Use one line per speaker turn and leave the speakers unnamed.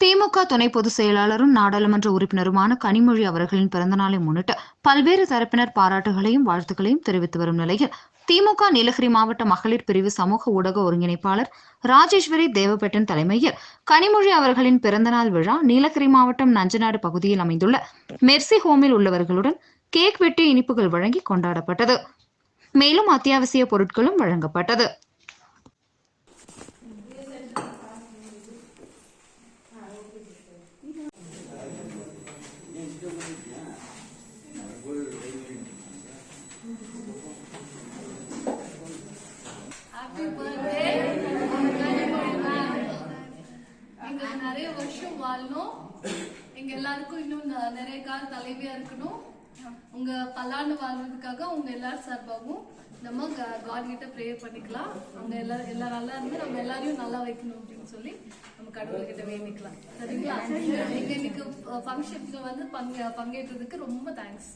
திமுக துணை பொதுச் செயலாளரும் நாடாளுமன்ற உறுப்பினருமான கனிமொழி அவர்களின் பிறந்தநாளை முன்னிட்டு பல்வேறு தரப்பினர் பாராட்டுகளையும் வாழ்த்துக்களையும் தெரிவித்து வரும் நிலையில் திமுக நீலகிரி மாவட்ட மகளிர் பிரிவு சமூக ஊடக ஒருங்கிணைப்பாளர் ராஜேஸ்வரி தேவபெட்டன் தலைமையில் கனிமொழி அவர்களின் பிறந்தநாள் விழா நீலகிரி மாவட்டம் நஞ்சநாடு பகுதியில் அமைந்துள்ள மெர்சி ஹோமில் உள்ளவர்களுடன் கேக் வெட்டி இனிப்புகள் வழங்கி கொண்டாடப்பட்டது. மேலும் அத்தியாவசிய பொருட்களும் வழங்கப்பட்டது.
நீங்க நிறைய வருஷம் வாழணும். எங்க எல்லாருக்கும் இன்னும் நிறைய கால தலைவியா இருக்கணும். உங்க பல்லாண்டு வாழ்வதற்காக உங்க எல்லாரும் சார்பாகவும் நம்ம காட் கிட்ட ப்ரே பண்ணிக்கலாம். அவங்க எல்லாரும் எல்லாரும் நல்லா இருந்து நம்ம எல்லாரையும் நல்லா வைக்கணும் அப்படின்னு சொல்லி நம்ம கடவுள் கிட்ட வேண்டிக்கலாம். சரிங்களா? நீங்க இன்னைக்கு ஃபங்க்ஷன்ல வந்து பங்கு பங்கேற்றதுக்கு ரொம்ப தேங்க்ஸ்